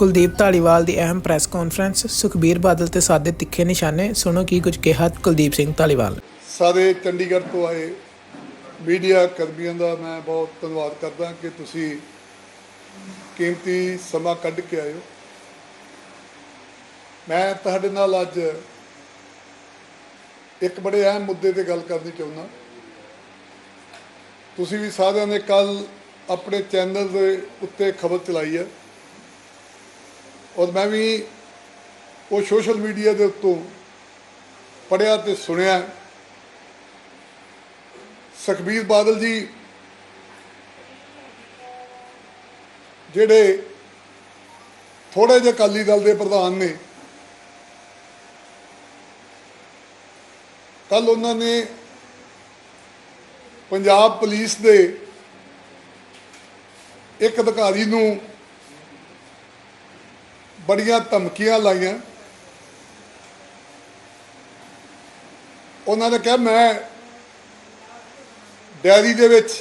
ਕੁਲਦੀਪ ਧਾਲੀਵਾਲ ਦੀ ਅਹਿਮ press conference Sukhbir Badal ਤੇ ਸਾਦੇ ਤਿੱਖੇ ਨਿਸ਼ਾਨੇ, ਸੁਣੋ ਕੀ ਕੁਝ ਕਿਹਾ ਕੁਲਦੀਪ ਸਿੰਘ ਧਾਲੀਵਾਲ। ਸਾਰੇ ਚੰਡੀਗੜ੍ਹ ਤੋਂ ਆਏ ਮੀਡੀਆ ਕਰਮੀਆਂ ਦਾ ਮੈਂ ਬਹੁਤ ਧੰਨਵਾਦ ਕਰਦਾ ਕਿ ਤੁਸੀਂ ਕੀਮਤੀ ਸਮਾਂ ਕੱਢ ਕੇ ਆਇਓ ਮੈਂ ਤੁਹਾਡੇ ਨਾਲ ਅੱਜ ਇੱਕ ਬੜੇ ਅਹਿਮ ਮੁੱਦੇ ਤੇ ਗੱਲ ਕਰਨੀ ਚਾਹੁੰਦਾ। ਤੁਸੀਂ ਵੀ ਸਾਰਿਆਂ ਨੇ ਕੱਲ ਆਪਣੇ ਚੈਨਲ ਦੇ ਉੱਤੇ ਖਬਰ ਚਲਾਈ ਹੈ। ਔਰ ਮੈਂ ਵੀ ਉਹ ਸੋਸ਼ਲ ਮੀਡੀਆ ਦੇ ਉੱਤੋਂ ਪੜਿਆ ਤੇ ਸੁਣਿਆ। ਸੁਖਬੀਰ ਬਾਦਲ ਜੀ ਜਿਹੜੇ ਥੋੜੇ ਜਿਹੇ ਅਕਾਲੀ ਦਲ ਦੇ ਪ੍ਰਧਾਨ ਨੇ ਕੱਲ ਉਹਨਾਂ ਨੇ ਪੰਜਾਬ ਪੁਲਿਸ ਦੇ ਇੱਕ ਅਧਿਕਾਰੀ ਨੂੰ ਬੜੀਆਂ ਧਮਕੀਆਂ ਲਾਈਆਂ। ਉਹਨਾਂ ਨੇ ਕਿਹਾ, ਮੈਂ ਡੈਰੀ ਦੇ ਵਿੱਚ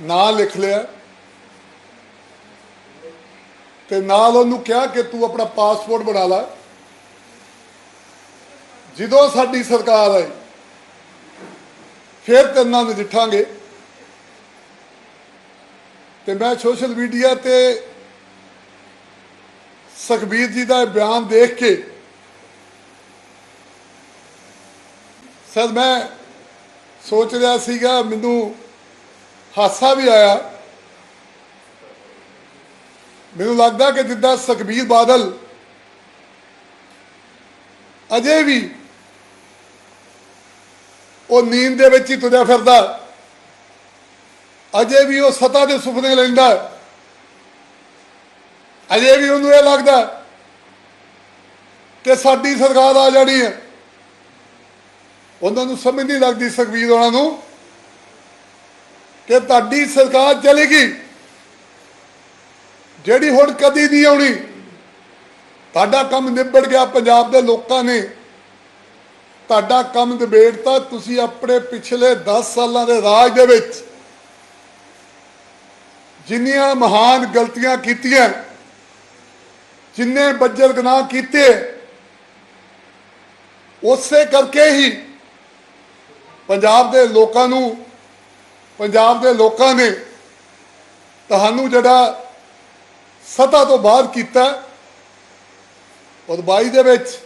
ਨਾਂ ਲਿਖ ਲਿਆ ਤੇ ਨਾਲ ਉਹਨੂੰ ਕਿਹਾ ਕਿ ਤੂੰ ਆਪਣਾ ਪਾਸਪੋਰਟ ਬਣਾ ਲੈ। ਜਦੋਂ ਸਾਡੀ ਸਰਕਾਰ ਆਈ, ਫਿਰ ਤੇਰੇ ਨਾਲ ਨਜਿੱਠਾਂਗੇ ਤੇ ਮੈਂ ਸੋਸ਼ਲ ਮੀਡੀਆ ਤੇ ਸੁਖਬੀਰ ਜੀ ਦਾ ਇਹ ਬਿਆਨ ਦੇਖ ਕੇ ਸਰ ਮੈਂ ਸੋਚ ਰਿਹਾ ਸੀਗਾ, ਮੈਨੂੰ ਹਾਸਾ ਵੀ ਆਇਆ। ਮੈਨੂੰ ਲੱਗਦਾ ਕਿ ਜਿੱਦਾਂ ਸੁਖਬੀਰ ਬਾਦਲ ਅਜੇ ਵੀ ਉਹ ਨੀਂਦ ਦੇ ਵਿੱਚ ਹੀ ਤੁਰਿਆ ਫਿਰਦਾ, ਅਜੇ ਵੀ ਉਹ ਸਤਾ ਦੇ ਸੁਪਨੇ ਲੈਂਦਾ। ਅਜੇ ਵੀ ਉਹਨੂੰ ਇਹ ਲੱਗਦਾ ਕਿ ਸਾਡੀ ਸਰਕਾਰ ਆ ਜਾਣੀ ਹੈ। ਉਹਨਾਂ ਨੂੰ ਸਮਝ ਨਹੀਂ ਲੱਗਦੀ ਸੁਖਬੀਰ ਉਹਨਾਂ ਨੂੰ ਕਿ ਤੁਹਾਡੀ ਸਰਕਾਰ ਚਲੇਗੀ ਜਿਹੜੀ ਹੁਣ ਕਦੀ ਨਹੀਂ ਆਉਣੀ, ਤੁਹਾਡਾ ਕੰਮ ਨਿਬੜ ਗਿਆ ਪੰਜਾਬ ਦੇ ਲੋਕਾਂ ਨੇ। ਤੁਹਾਡਾ ਕੰਮ ਨਿਬੇੜਤਾ ਤੁਸੀਂ ਆਪਣੇ ਪਿਛਲੇ 10 ਸਾਲਾਂ ਦੇ ਰਾਜ ਦੇ ਵਿੱਚ। ਜਿੰਨੀਆਂ ਮਹਾਨ ਗਲਤੀਆਂ ਕੀਤੀਆਂ ਜਿੰਨੇ ਬੱਜਰ ਗੁਨਾਹ ਕੀਤੇ, ਉਸੇ ਕਰਕੇ ਹੀ ਪੰਜਾਬ ਦੇ ਲੋਕਾਂ ਨੂੰ, ਪੰਜਾਬ ਦੇ ਲੋਕਾਂ ਨੇ ਤੁਹਾਨੂੰ ਜਿਹੜਾ ਸਤਾ ਤੋਂ ਬਾਹਰ ਕੀਤਾ, ਔਰ 22 ਦੇ ਵਿੱਚ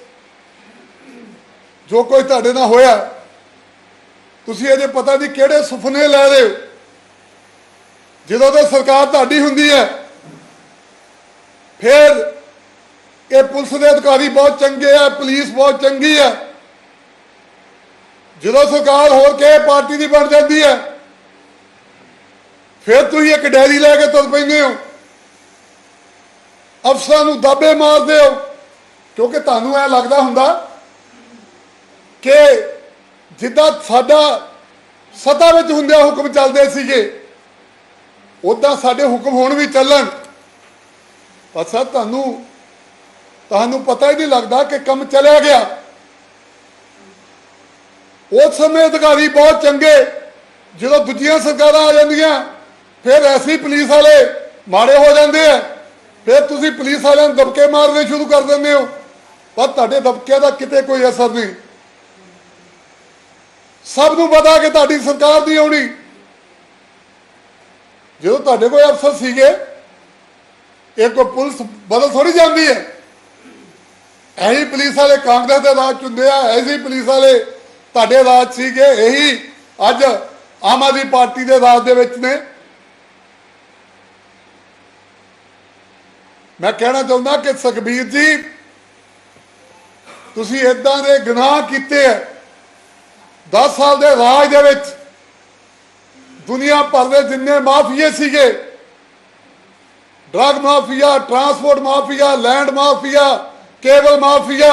ਜੋ ਕੋਈ ਤੁਹਾਡੇ ਨਾਲ ਹੋਇਆ, ਤੁਸੀਂ ਅਜੇ ਪਤਾ ਨਹੀਂ ਕਿਹੜੇ ਸੁਪਨੇ ਲੈ ਰਹੇ ਹੋ। ਜਦੋਂ ਤਾਂ ਸਰਕਾਰ ਤੁਹਾਡੀ ਹੁੰਦੀ ਹੈ, ਫਿਰ ਇਹ ਪੁਲਿਸ ਦੇ ਅਧਿਕਾਰੀ ਬਹੁਤ ਚੰਗੇ ਆ, ਪੁਲਿਸ ਬਹੁਤ ਚੰਗੀ ਹੈ ਜਦੋਂ ਸਰਕਾਰ ਹੋਰ ਕਿਸੇ ਪਾਰਟੀ ਦੀ ਬਣ ਜਾਂਦੀ ਹੈ ਫਿਰ ਤੁਸੀਂ ਇੱਕ ਡੈਰੀ ਲੈ ਕੇ ਤੁਰ ਪੈਂਦੇ ਹੋ। ਅਫਸਰਾਂ ਨੂੰ ਦਾਬੇ ਮਾਰਦੇ ਹੋ, ਕਿਉਂਕਿ ਤੁਹਾਨੂੰ ਇਹ ਲੱਗਦਾ ਹੁੰਦਾ ਕਿ ਜਿੱਦਾਂ ਸਾਡਾ ਸਤਾ ਵਿੱਚ ਹੁੰਦਿਆਂ ਹੁਕਮ ਚੱਲਦੇ ਸੀਗੇ ਉਦਾਂ ਸਾਡੇ ਹੁਕਮ ਹੁਣ ਵੀ ਚੱਲਣ। ਪਰ ਸਰ, ਤੁਹਾਨੂੰ ਤੁਹਾਨੂੰ ਪਤਾ ਹੀ ਨਹੀਂ ਲੱਗਦਾ ਕਿ ਕੰਮ ਚੱਲਿਆ ਗਿਆ। ਉਸ ਸਮੇਂ ਅਧਿਕਾਰੀ ਬਹੁਤ ਚੰਗੇ, ਜਦੋਂ ਦੂਜੀਆਂ ਸਰਕਾਰਾਂ ਆ ਜਾਂਦੀਆਂ, ਫਿਰ ਐਸੀ ਪੁਲਿਸ ਵਾਲੇ ਮਾੜੇ ਹੋ ਜਾਂਦੇ ਆ। ਫਿਰ ਤੁਸੀਂ ਪੁਲਿਸ ਵਾਲਿਆਂ ਨੂੰ ਦਬਕੇ ਮਾਰਨੇ ਸ਼ੁਰੂ ਕਰ ਦਿੰਦੇ ਹੋ। ਪਰ ਤੁਹਾਡੇ ਦਬਕੇ ਦਾ ਕਿਤੇ ਕੋਈ ਅਸਰ ਨਹੀਂ। ਸਭ ਨੂੰ ਪਤਾ ਕਿ ਤੁਹਾਡੀ ਸਰਕਾਰ ਦੀ ਆਉਣੀ। ਜਦੋਂ ਤੁਹਾਡੇ ਕੋਲ ਅਫਸਰ ਸੀਗੇ ਇਹ ਕੋਈ ਪੁਲਿਸ ਬਦਲ ਥੋੜੀ ਜਾਂਦੀ ਹੈ। ਐਹੀ ਪੁਲਿਸ ਵਾਲੇ ਕਾਂਗਰਸ ਦੇ ਰਾਜ ਚ ਹੁੰਦੇ ਆ ਐਸੀ ਪੁਲਿਸ ਵਾਲੇ ਤੁਹਾਡੇ ਰਾਜ ਸੀਗੇ, ਇਹੀ ਅੱਜ ਆਮ ਆਦਮੀ ਪਾਰਟੀ ਦੇ ਰਾਜ ਦੇ ਵਿੱਚ ਨੇ। ਮੈਂ ਕਹਿਣਾ ਚਾਹੁੰਦਾ ਕਿ ਸੁਖਬੀਰ ਜੀ, ਤੁਸੀਂ ਇਦਾਂ ਦੇ ਗੁਨਾਹ ਕੀਤੇ ਆ 10 ਸਾਲ ਦੇ ਰਾਜ ਦੇ ਵਿੱਚ, ਦੁਨੀਆ ਭਰ ਦੇ ਜਿੰਨੇ ਮਾਫੀਏ ਸੀਗੇ, drug mafia, transport mafia, land mafia cable mafia.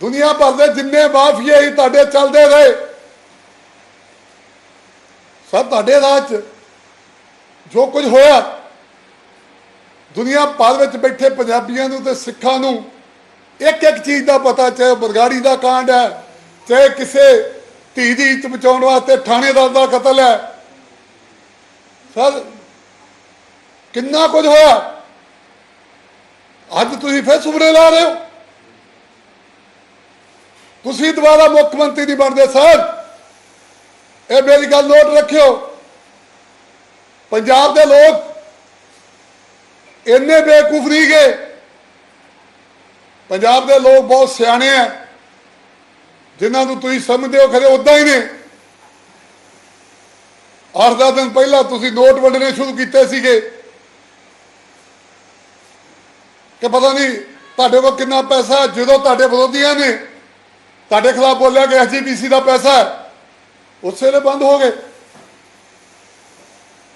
ਦੁਨੀਆ ਭਰ ਦੇ ਜਿੰਨੇ ਮਾਫੀਏ ਹੀ ਤੁਹਾਡੇ ਚੱਲਦੇ ਰਹੇ। ਸਭ ਤੁਹਾਡੇ ਰਾਜ ਜੋ ਕੁਝ ਹੋਇਆ, ਦੁਨੀਆ ਭਰ ਵਿੱਚ ਬੈਠੇ ਪੰਜਾਬੀਆਂ ਨੂੰ ਤੇ ਸਿੱਖਾਂ ਨੂੰ ਇੱਕ ਇੱਕ ਚੀਜ਼ ਦਾ ਪਤਾ, ਚਾਹੇ ਬਰਗਾੜੀ ਦਾ ਕਾਂਡ ਹੈ, ਚਾਹੇ ਕਿਸੇ ਧੀ ਦੀ ਇੱਜ਼ਤ ਬਚਾਉਣ ਵਾਸਤੇ ਥਾਣੇਦਾਰ ਦਾ ਕਤਲ ਹੈ। ਸਰ, ਕਿੰਨਾ ਕੁਝ ਹੋਇਆ? ਅੱਜ ਤੁਸੀਂ ਫਿਰ ਸੁਪਨੇ ਲਾ ਰਹੇ ਹੋ? ਤੁਸੀਂ ਦੁਬਾਰਾ ਮੁੱਖ ਮੰਤਰੀ ਨਹੀਂ ਬਣਦੇ ਸਾਹਿਬ ਇਹ ਮੇਰੀ ਗੱਲ ਨੋਟ ਰੱਖਿਓ। ਪੰਜਾਬ ਦੇ ਲੋਕ ਇੰਨੇ ਬੇਵਕੂਫ ਨਹੀਂ ਗਏ ਪੰਜਾਬ ਦੇ ਲੋਕ ਬਹੁਤ ਸਿਆਣੇ ਆ। ਜਿਨ੍ਹਾਂ ਨੂੰ ਤੁਸੀਂ ਸਮਝਦੇ ਹੋ, ਖਰੇ ਉਦਾਂ ਹੀ ਨੇ। ਅੱਠ ਦਸ ਦਿਨ ਪਹਿਲਾਂ ਤੁਸੀਂ ਨੋਟ ਵੰਡਣੇ ਸ਼ੁਰੂ ਕੀਤੇ ਸੀਗੇ। ਕਿ ਪਤਾ ਨਹੀਂ ਤੁਹਾਡੇ ਕੋਲ ਕਿੰਨਾ ਪੈਸਾ ਜਦੋਂ ਤੁਹਾਡੇ ਵਿਰੋਧੀਆਂ ਨੇ ਤੁਹਾਡੇ ਖਿਲਾਫ ਬੋਲਿਆ ਕਿ ਐਸਜੀਪੀਸੀ ਦਾ ਪੈਸਾ ਹੈ, ਉਸੇ ਵੇਲੇ ਬੰਦ ਹੋ ਗਏ।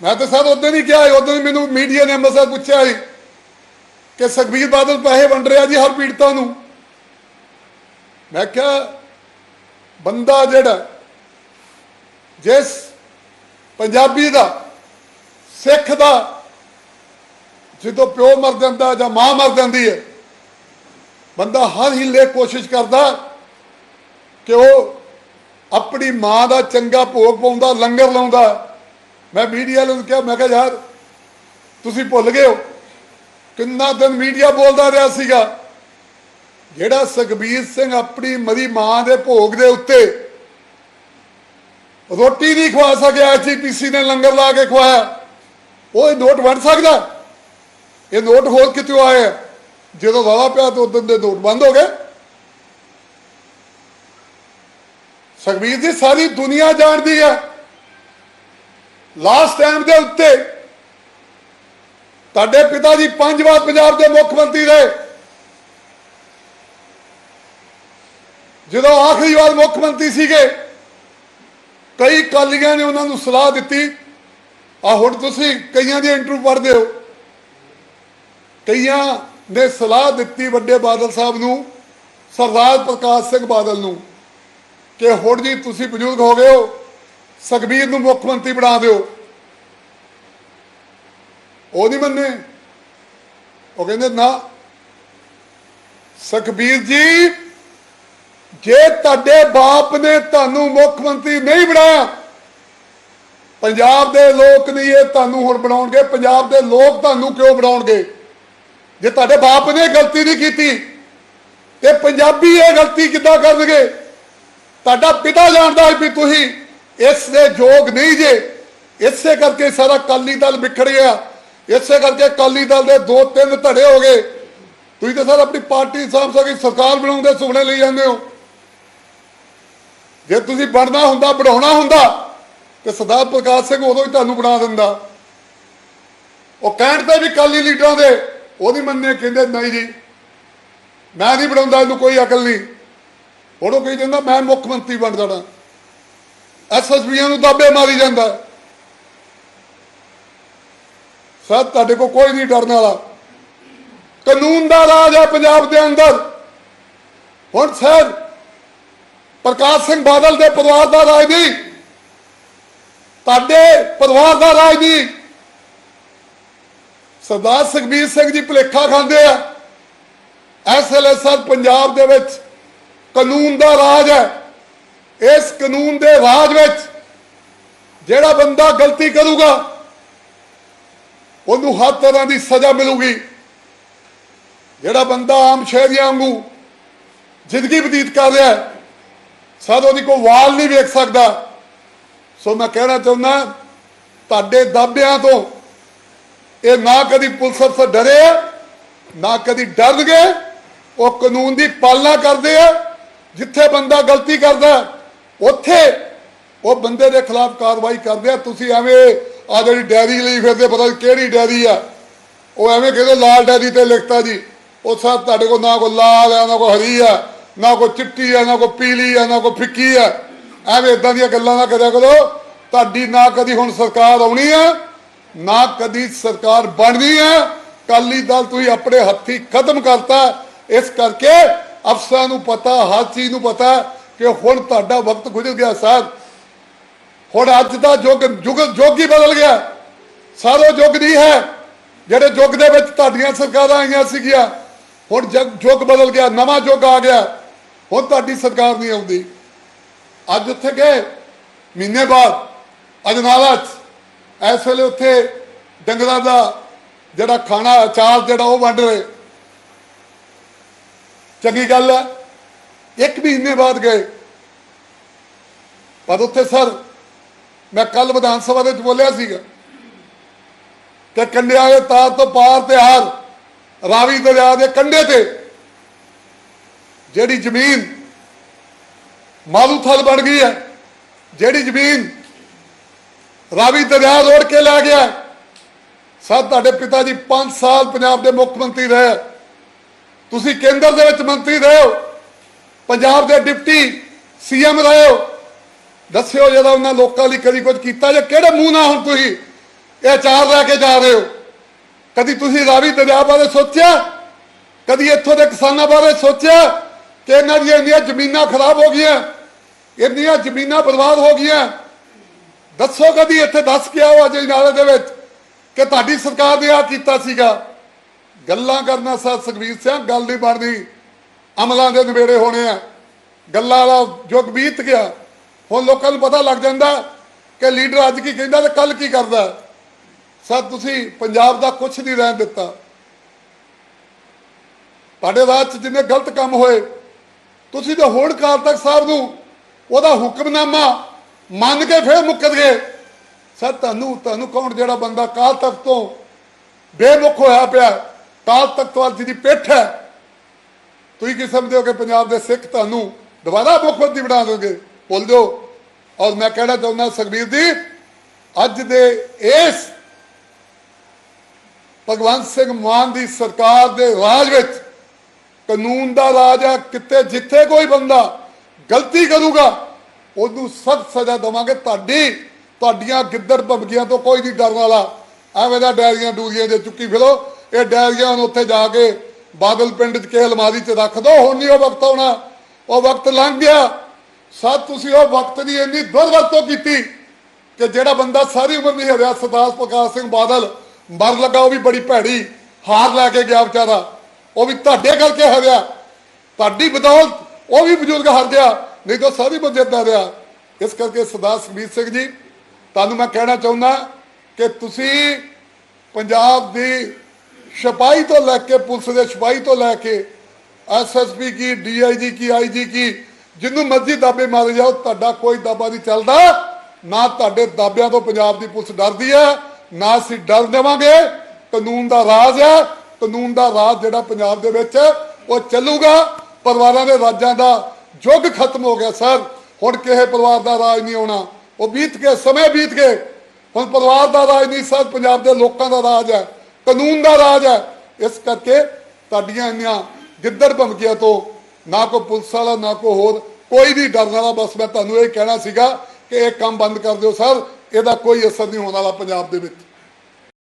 ਮੈਂ ਤਾਂ ਸਰ ਉਦੋਂ ਨਹੀਂ ਕਿਹਾ ਉਦੋਂ ਹੀ ਮੈਨੂੰ ਮੀਡੀਆ ਨੇ ਅੰਮ੍ਰਿਤਸਰ ਪੁੱਛਿਆ ਸੀ ਕਿ ਸੁਖਬੀਰ ਬਾਦਲ ਪੈਸੇ ਵੰਡ ਰਿਹਾ ਜੀ ਹਰ ਪੀੜਤਾਂ ਨੂੰ। ਮੈਂ ਕਿਹਾ, ਬੰਦਾ ਜਿਹੜਾ ਜਿਸ ਪੰਜਾਬੀ ਦਾ, ਸਿੱਖ ਦਾ ਜਦੋਂ ਪਿਓ ਮਰ ਜਾਂਦਾ ਜਾਂ ਮਾਂ ਮਰ ਜਾਂਦੀ ਹੈ, ਬੰਦਾ ਹਰ ਹੀਲੇ ਕੋਸ਼ਿਸ਼ ਕਰਦਾ ਕਿ ਉਹ ਆਪਣੀ ਮਾਂ ਦਾ ਚੰਗਾ ਭੋਗ ਪਾਉਂਦਾ, ਲੰਗਰ ਲਾਉਂਦਾ। ਮੈਂ ਮੀਡੀਆ ਨੂੰ ਕਿਹਾ, ਮੈਂ ਕਿਹਾ, ਯਾਰ, ਤੁਸੀਂ ਭੁੱਲ ਗਏ ਹੋ। ਕਿੰਨਾ ਦਿਨ ਮੀਡੀਆ ਬੋਲਦਾ ਰਿਹਾ ਸੀਗਾ। ਜਿਹੜਾ ਸੁਖਬੀਰ ਸਿੰਘ ਆਪਣੀ ਮਰੀ ਮਾਂ ਦੇ ਭੋਗ ਦੇ ਉੱਤੇ ਰੋਟੀ ਨਹੀਂ ਖਵਾ ਸਕਿਆ ਐਚਪੀਸੀ ਨੇ ਲੰਗਰ ਲਾ ਕੇ ਖਵਾਇਆ, ਉਹ ਨੋਟ ਵੰਡ ਸਕਦਾ? ਇਹ ਨੋਟ ਹੋਰ ਕਿਤੇ ਆਏ ਆ? ਜਦੋਂ ਰੌਲਾ ਪਿਆ ਤਾਂ ਉਦੋਂ ਦੇ ਨੋਟ ਬੰਦ ਹੋ ਗਏ। ਸੁਖਬੀਰ ਜੀ, ਸਾਰੀ ਦੁਨੀਆ ਜਾਣਦੀ ਹੈ। ਲਾਸਟ ਟਾਈਮ ਦੇ ਉੱਤੇ ਤੁਹਾਡੇ ਪਿਤਾ ਜੀ ਪੰਜ ਵਾਰ ਪੰਜਾਬ ਦੇ ਮੁੱਖ ਮੰਤਰੀ ਰਹੇ। ਜਦੋਂ ਆਖਰੀ ਵਾਰ ਮੁੱਖ ਮੰਤਰੀ ਸੀਗੇ, ਕਈ ਕਾਲੀਆਂ ਨੇ ਉਹਨਾਂ ਨੂੰ ਸਲਾਹ ਦਿੱਤੀ। ਆ ਹੁਣ ਤੁਸੀਂ ਕਈਆਂ ਦੀ ਇੰਟਰਵਿਊ ਪੜ੍ਹਦੇ ਹੋ। ਕਈਆਂ ਨੇ ਸਲਾਹ ਦਿੱਤੀ ਵੱਡੇ ਬਾਦਲ ਸਾਹਿਬ ਨੂੰ, ਸਰਦਾਰ ਪ੍ਰਕਾਸ਼ ਸਿੰਘ ਬਾਦਲ ਨੂੰ, ਕਿ ਹੁਣ ਜੀ ਤੁਸੀਂ ਬਜ਼ੁਰਗ ਹੋ ਗਏ ਹੋ, ਸੁਖਬੀਰ ਨੂੰ ਮੁੱਖ ਮੰਤਰੀ ਬਣਾ ਦਿਓ। ਉਹ ਨਹੀਂ ਮੰਨੇ। ਉਹ ਕਹਿੰਦੇ, ਨਾ, ਸੁਖਬੀਰ ਜੀ, ਜੇ ਤੁਹਾਡੇ ਬਾਪ ਨੇ ਤੁਹਾਨੂੰ ਮੁੱਖ ਮੰਤਰੀ ਨਹੀਂ ਬਣਾਇਆ, ਪੰਜਾਬ ਦੇ ਲੋਕ ਨਹੀਂ ਇਹ ਤੁਹਾਨੂੰ ਹੁਣ ਬਣਾਉਣਗੇ, ਪੰਜਾਬ ਦੇ ਲੋਕ ਤੁਹਾਨੂੰ ਕਿਉਂ ਬਣਾਉਣਗੇ? ਜੇ ਤੁਹਾਡੇ ਬਾਪ ਨੇ ਗਲਤੀ ਨਹੀਂ ਕੀਤੀ ਤੇ ਪੰਜਾਬੀ ਇਹ ਗਲਤੀ ਕਿੱਦਾਂ ਕਰਨਗੇ? ਤੁਹਾਡਾ ਪਿਤਾ ਜਾਣਦਾ ਹੈ ਵੀ ਤੁਸੀਂ ਇਸ ਦੇ ਯੋਗ ਨਹੀਂ ਜੇ। ਇਸੇ ਕਰਕੇ ਸਾਰਾ ਕਾਲੀ ਦਲ ਵਿਖੜ ਗਿਆ। ਇਸੇ ਕਰਕੇ ਕਾਲੀ ਦਲ ਦੇ ਦੋ ਤਿੰਨ ਧੜੇ ਹੋ ਗਏ। ਤੁਸੀਂ ਤਾਂ ਸਰ ਆਪਣੀ ਪਾਰਟੀ ਸਾਂਭ ਸਕੀ ਸਰਕਾਰ ਬਣਾਉਂਦੇ ਸੁਪਨੇ ਲਈ ਜਾਂਦੇ ਹੋ। ਜੇ ਤੁਸੀਂ ਬਣਨਾ ਹੁੰਦਾ, ਬਣਾਉਣਾ ਹੁੰਦਾ, ਤੇ ਸਰਦਾਰ ਪ੍ਰਕਾਸ਼ ਸਿੰਘ ਉਦੋਂ ਹੀ ਤੁਹਾਨੂੰ ਬਣਾ ਦਿੰਦਾ। ਉਹ ਕਹਿਣ ਤੇ ਵੀ ਕਾਲੀ ਲੀਡਰਾਂ ਦੇ ਉਹ ਨਹੀਂ ਮੰਨੇ ਕਹਿੰਦੇ, ਨਹੀਂ ਜੀ, ਮੈਂ ਨਹੀਂ ਬਣਾਉਂਦਾ, ਇਹਨੂੰ ਕੋਈ ਅਕਲ ਨਹੀਂ। ਹੁਣ ਉਹ ਕਹੀ ਜਾਂਦਾ, ਮੈਂ ਮੁੱਖ ਮੰਤਰੀ ਬਣ ਜਾਣਾ। ਐਸਐਸਪੀਆਂ ਨੂੰ ਦਾਬੇ ਮਾਰੀ ਜਾਂਦਾ। ਸਰ, ਤੁਹਾਡੇ ਕੋਲ ਕੋਈ ਨਹੀਂ ਡਰਨ ਵਾਲਾ। ਕਾਨੂੰਨ ਦਾ ਰਾਜ ਹੈ ਪੰਜਾਬ ਦੇ ਅੰਦਰ। ਹੁਣ ਸਰ, ਪ੍ਰਕਾਸ਼ ਸਿੰਘ ਬਾਦਲ ਦੇ ਪਰਿਵਾਰ ਦਾ ਰਾਜ ਨਹੀਂ। ਤੁਹਾਡੇ ਪਰਿਵਾਰ ਦਾ ਰਾਜ ਨਹੀਂ। ਸਰਦਾਰ ਸੁਖਬੀਰ ਸਿੰਘ ਜੀ ਭੁਲੇਖਾ ਖਾਂਦੇ ਆ। ਇਸ ਵੇਲੇ ਸਰ ਪੰਜਾਬ ਦੇ ਵਿੱਚ ਕਾਨੂੰਨ ਦਾ ਰਾਜ ਹੈ। ਇਸ ਕਾਨੂੰਨ ਦੇ ਰਾਜ ਵਿੱਚ ਜਿਹੜਾ ਬੰਦਾ ਗਲਤੀ ਕਰੂਗਾ, ਉਹਨੂੰ ਹਰ ਤਰ੍ਹਾਂ ਦੀ ਸਜ਼ਾ ਮਿਲੂਗੀ। ਜਿਹੜਾ ਬੰਦਾ ਆਮ ਸ਼ਹਿਰੀਆਂ ਵਾਂਗੂ ਜ਼ਿੰਦਗੀ ਬਤੀਤ ਕਰ ਰਿਹਾ ਹੈ ਸਦ ਉਹਦੀ ਕੋਈ ਵਾਲ ਨਹੀਂ ਵੇਖ ਸਕਦਾ। ਸੋ ਮੈਂ ਕਹਿਣਾ ਚਾਹੁੰਦਾ, ਤੁਹਾਡੇ ਦਾਬਿਆਂ ਤੋਂ ਇਹ ਨਾ ਕਦੀ ਪੁਲਿਸ ਅਫਸਰ ਡਰੇ ਆ, ਨਾ ਕਦੀ ਡਰਨਗੇ। ਉਹ ਕਾਨੂੰਨ ਦੀ ਪਾਲਣਾ ਕਰਦੇ ਆ, ਜਿੱਥੇ ਬੰਦਾ ਗਲਤੀ ਕਰਦਾ, ਉੱਥੇ ਉਹ ਬੰਦੇ ਦੇ ਖਿਲਾਫ ਕਾਰਵਾਈ ਕਰਦੇ ਆ। ਤੁਸੀਂ ਐਵੇਂ ਆ ਜਿਹੜੀ ਡੈਰੀ ਲਈ ਫਿਰਦੇ, ਪਤਾ ਕਿਹੜੀ ਡੈਰੀ ਆ। ਉਹ ਐਵੇਂ ਕਹਿੰਦੇ, ਲਾਲ ਡੈਰੀ ਤੇ ਲਿਖਤਾ ਜੀ। ਉਹ ਸਭ ਤੁਹਾਡੇ ਕੋਲ ਨਾ ਕੋਈ ਲਾਲ ਆ, ਨਾ ਕੋਈ ਹਰੀ ਆ, ਨਾ ਕੋਈ ਚਿੱਟੀ ਆ, ਨਾ ਕੋਈ ਪੀਲੀ ਆ, ਨਾ ਕੋਈ ਫਿੱਕੀ ਆ। ਐਵੇਂ ਇਦਾਂ ਦੀਆਂ ਗੱਲਾਂ ਨਾ ਕਰਿਆ ਕਰੋ। ਤੁਹਾਡੀ ਨਾ ਕਦੀ ਹੁਣ ਸਰਕਾਰ ਆਉਣੀ ਆ ਨਾ ਕਦੀ ਸਰਕਾਰ ਬਣਨੀ ਹੈ। ਕਾਲੀ ਦਲ ਤੁਸੀਂ ਆਪਣੇ ਹੱਥੀ ਖਤਮ ਕਰਤਾ। ਇਸ ਕਰਕੇ ਅਫਸਰਾਂ ਨੂੰ ਪਤਾ, ਹਰ ਚੀਜ਼ ਨੂੰ ਪਤਾ ਕਿ ਹੁਣ ਤੁਹਾਡਾ ਵਕਤ ਗੁਜ਼ਰ ਗਿਆ ਸਾਹਿਬ। ਹੁਣ ਅੱਜ ਦਾ ਯੁੱਗ ਯੁੱਗ ਯੁੱਗ ਹੀ ਬਦਲ ਗਿਆ। ਸਾਰਾ ਯੁੱਗ ਨਹੀਂ ਹੈ। ਜਿਹੜੇ ਯੁੱਗ ਦੇ ਵਿੱਚ ਤੁਹਾਡੀਆਂ ਸਰਕਾਰਾਂ ਆਈਆਂ ਸੀਗੀਆਂ, ਹੁਣ ਜਗ, ਯੁੱਗ ਬਦਲ ਗਿਆ, ਨਵਾਂ ਯੁੱਗ ਆ ਗਿਆ। ਹੁਣ ਤੁਹਾਡੀ ਸਰਕਾਰ ਨਹੀਂ ਆਉਂਦੀ। ਅੱਜ ਉੱਥੇ ਗਏ। ਮਹੀਨੇ ਬਾਅਦ ਅਜਨਾਲਾ ਚ ਇਸ ਵੇਲੇ ਉੱਥੇ ਡੰਗਰਾਂ ਦਾ ਜਿਹੜਾ ਖਾਣਾ, ਅਚਾਰ ਜਿਹੜਾ ਉਹ ਵੰਡ ਰਹੇ। ਚੰਗੀ ਗੱਲ ਹੈ, ਇੱਕ ਮਹੀਨੇ ਬਾਅਦ ਗਏ। ਪਰ ਉੱਥੇ ਸਰ, ਮੈਂ ਕੱਲ ਵਿਧਾਨ ਸਭਾ ਦੇ ਵਿੱਚ ਬੋਲਿਆ ਸੀਗਾ ਕਿ ਕੰਡਿਆਂ ਦੇ ਤਾਰ ਤੋਂ ਪਾਰ ਤੇ ਹਾਰ ਰਾਵੀ ਦਰਿਆ ਦੇ ਕੰਢੇ ਤੇ ਜਿਹੜੀ ਜ਼ਮੀਨ ਮਾਲੂਥਲ ਬਣ ਗਈ ਹੈ, ਜਿਹੜੀ ਜ਼ਮੀਨ ਰਾਵੀ ਦਰਿਆ ਰੋੜ ਕੇ ਲੈ ਗਿਆ। ਸਰ, ਤੁਹਾਡੇ ਪਿਤਾ ਜੀ 5 ਸਾਲ ਪੰਜਾਬ ਦੇ ਮੁੱਖ ਮੰਤਰੀ ਰਹੇ। ਤੁਸੀਂ ਕੇਂਦਰ ਦੇ ਵਿੱਚ ਮੰਤਰੀ ਰਹੇ ਹੋ। ਪੰਜਾਬ ਦੇ ਡਿਪਟੀ ਸੀਐਮ ਰਹੇ ਹੋ। ਦੱਸਿਓ ਜਦੋਂ ਉਹਨਾਂ ਲੋਕਾਂ ਲਈ ਕਦੀ ਕੁਝ ਕੀਤਾ ਜਾਂ ਕਿਹੜੇ ਮੂੰਹ ਨਾਲ ਹੁਣ ਤੁਸੀਂ ਇਹ ਚਾਰ ਲੈ ਕੇ ਜਾ ਰਹੇ ਹੋ। ਕਦੀ ਤੁਸੀਂ ਰਾਵੀ ਦਰਿਆ ਬਾਰੇ ਸੋਚਿਆ? ਕਦੀ ਇੱਥੋਂ ਦੇ ਕਿਸਾਨਾਂ ਬਾਰੇ ਸੋਚਿਆ ਕਿ ਇਹਨਾਂ ਦੀਆਂ ਇੰਨੀਆਂ ਜ਼ਮੀਨਾਂ ਖਰਾਬ ਹੋ ਗਈਆਂ, ਇੰਨੀਆਂ ਜ਼ਮੀਨਾਂ ਬਰਬਾਦ ਹੋ ਗਈਆਂ? ਦੱਸੋ ਕਦੀ ਇੱਥੇ ਦੱਸ ਕੇ ਆਓ ਅਜੇ ਨਾਲੇ ਦੇ ਵਿੱਚ ਕਿ ਤੁਹਾਡੀ ਸਰਕਾਰ ਨੇ ਆ ਕੀਤਾ ਸੀਗਾ। ਗੱਲਾਂ ਕਰਨਾ ਸਰ ਸੁਖਬੀਰ ਸਿੰਘ, ਗੱਲ ਨਹੀਂ ਬਣਦੀ। ਅਮਲਾਂ ਦੇ ਨਵੇੜੇ ਹੋਣੇ ਆ। ਗੱਲਾਂ ਵਾਲਾ ਯੁੱਗ ਬੀਤ ਗਿਆ। ਹੁਣ ਲੋਕਾਂ ਨੂੰ ਪਤਾ ਲੱਗ ਜਾਂਦਾ ਕਿ ਲੀਡਰ ਅੱਜ ਕੀ ਕਹਿੰਦਾ ਤੇ ਕੱਲ ਕੀ ਕਰਦਾ। ਸਰ ਤੁਸੀਂ ਪੰਜਾਬ ਦਾ ਕੁਝ ਨਹੀਂ ਰਹਿਣ ਦਿੱਤਾ। ਤੁਹਾਡੇ ਰਾਜ 'ਚ ਜਿੰਨੇ ਗਲਤ ਕੰਮ ਹੋਏ, ਤੁਸੀਂ ਤਾਂ ਹੁਣ ਕਾਲ ਤੱਕ ਸਾਹਿਬ ਨੂੰ ਉਹਦਾ ਹੁਕਮਨਾਮਾ ਮੰਨ ਕੇ ਫਿਰ ਮੁੱਕਰ ਗਏ। ਸਰ, ਤੁਹਾਨੂੰ ਤੁਹਾਨੂੰ ਕੌਣ ਜਿਹੜਾ ਬੰਦਾ ਕਾਲ ਤੱਕ ਤੋਂ ਬੇਮੁਖ ਹੋਇਆ ਪਿਆ, ਕਾਲ ਤੱਕ ਤੋਂ ਦੀ ਪਿੱਠ ਹੈ, ਤੁਸੀਂ ਕੀ ਸਮਝਦੇ ਹੋ ਕਿ ਪੰਜਾਬ ਦੇ ਸਿੱਖ ਤੁਹਾਨੂੰ ਦੁਬਾਰਾ ਮੁੱਖ ਮੰਤਰੀ ਬਣਾ ਦੋਗੇ? ਭੁੱਲ ਦਿਓ ਔਰ ਮੈਂ ਕਹਿਣਾ ਚਾਹੁੰਦਾ ਸੁਖਬੀਰ ਜੀ, ਅੱਜ ਦੇ ਇਸ ਭਗਵੰਤ ਸਿੰਘ ਮਾਨ ਦੀ ਸਰਕਾਰ ਦੇ ਰਾਜ ਵਿੱਚ ਕਾਨੂੰਨ ਦਾ ਰਾਜ ਆ ਕਿਤੇ ਜਿੱਥੇ ਕੋਈ ਬੰਦਾ ਗਲਤੀ ਕਰੂਗਾ ਉਹਨੂੰ ਸਖਤ ਸਜ਼ਾ ਦੇਵਾਂਗੇ ਤੁਹਾਡੀ। ਤੁਹਾਡੀਆਂ ਗਿੱਦੜ ਭਮਕੀਆਂ ਤੋਂ ਕੋਈ ਨਹੀਂ ਡਰਨ ਵਾਲਾ। ਐਵੇਂ ਦਾ ਡੈਰੀਆਂ ਡੂਰੀਆਂ ਜੇ ਚੁੱਕੀ ਫਿਰੋ, ਇਹ ਡੈਰੀਆਂ ਨੂੰ ਉੱਥੇ ਜਾ ਕੇ ਬਾਦਲ ਪਿੰਡ 'ਚ ਕੇ ਅਲਮਾਰੀ 'ਚ ਰੱਖ ਦੋ। ਹੁਣ ਨਹੀਂ ਉਹ ਵਕਤ ਆਉਣਾ। ਉਹ ਵਕਤ ਲੰਘ ਗਿਆ। ਸਰ, ਤੁਸੀਂ ਉਹ ਵਕਤ ਦੀ ਇੰਨੀ ਦੁਰਵਰਤੋਂ ਕੀਤੀ ਕਿ ਜਿਹੜਾ ਬੰਦਾ ਸਾਰੀ ਉਮਰ ਨਹੀਂ ਹਰਿਆ, ਸਰਦਾਰ ਪ੍ਰਕਾਸ਼ ਸਿੰਘ ਬਾਦਲ, ਮਰ ਲੱਗਾ, ਉਹ ਵੀ ਬੜੀ ਭੈੜੀ ਹਾਰ ਲੈ ਕੇ ਗਿਆ ਵਿਚਾਰਾ। ਉਹ ਵੀ ਤੁਹਾਡੇ ਕਰਕੇ ਹਰਿਆ। ਤੁਹਾਡੀ ਬਦੌਲਤ ਉਹ ਵੀ ਬਜ਼ੁਰਗ ਹਾਰ ਗਿਆ। ਨਹੀਂ ਤਾਂ ਸਾਰੀ ਉਮਰ ਜਿੱਤਦਾ ਰਿਹਾ। ਇਸ ਕਰਕੇ ਸਰਦਾਰ ਸੁਖਬੀਰ ਸਿੰਘ ਜੀ, ਤੁਹਾਨੂੰ ਮੈਂ ਕਹਿਣਾ ਚਾਹੁੰਦਾ ਕਿ ਤੁਸੀਂ ਪੰਜਾਬ ਦੀ ਸਿਪਾਹੀ ਤੋਂ ਲੈ ਕੇ ਪੁਲਿਸ ਦੇ ਸਿਪਾਹੀ ਤੋਂ ਲੈ ਕੇ ਐਸਐਸਪੀ ਕੀ ਡੀਆਈਜੀ ਕੀ ਆਈਜੀ ਕੀ, ਜਿੰਨੂੰ ਮਰਜ਼ੀ ਦਾਬੇ ਮਾਰੇ ਜਾਓ, ਤੁਹਾਡਾ ਕੋਈ ਦਾਬਾ ਨਹੀਂ ਚੱਲਦਾ। ਨਾ ਤੁਹਾਡੇ ਦਾਬਿਆਂ ਤੋਂ ਪੰਜਾਬ ਦੀ ਪੁਲਿਸ ਡਰਦੀ ਹੈ, ਨਾ ਅਸੀਂ ਡਰ ਦੇਵਾਂਗੇ। ਕਾਨੂੰਨ ਦਾ ਰਾਜ ਹੈ, ਕਾਨੂੰਨ ਦਾ ਰਾਜ ਜਿਹੜਾ ਪੰਜਾਬ ਦੇ ਵਿੱਚ ਉਹ ਚੱਲੂਗਾ। ਪਰਿਵਾਰਾਂ ਦੇ ਰਾਜਾਂ ਦਾ ਯੁੱਗ ਖਤਮ ਹੋ ਗਿਆ ਸਰ। ਹੁਣ ਕਿਸੇ ਪਰਿਵਾਰ ਦਾ ਰਾਜ ਨਹੀਂ ਹੋਣਾ ਉਹ ਬੀਤ ਗਏ ਸਮੇਂ ਬੀਤ ਗਏ। ਹੁਣ ਪਰਿਵਾਰ ਦਾ ਰਾਜ ਨਹੀਂ ਸਰ, ਪੰਜਾਬ ਦੇ ਲੋਕਾਂ ਦਾ ਰਾਜ ਹੈ। ਕਾਨੂੰਨ ਦਾ ਰਾਜ ਹੈ। ਇਸ ਕਰਕੇ ਤੁਹਾਡੀਆਂ ਇੰਨੀਆਂ ਗਿੱਦੜ ਭਮਕੀਆਂ ਤੋਂ ਨਾ ਕੋਈ ਪੁਲਿਸ ਵਾਲਾ, ਨਾ ਕੋਈ ਹੋਰ, ਕੋਈ ਵੀ ਡਰਨ ਵਾਲਾ। ਬਸ ਮੈਂ ਤੁਹਾਨੂੰ ਇਹ ਕਹਿਣਾ ਸੀਗਾ ਕਿ ਇਹ ਕੰਮ ਬੰਦ ਕਰ ਦਿਓ ਸਰ। ਇਹਦਾ ਕੋਈ ਅਸਰ ਨਹੀਂ ਹੋਣ ਵਾਲਾ ਪੰਜਾਬ ਦੇ ਵਿੱਚ।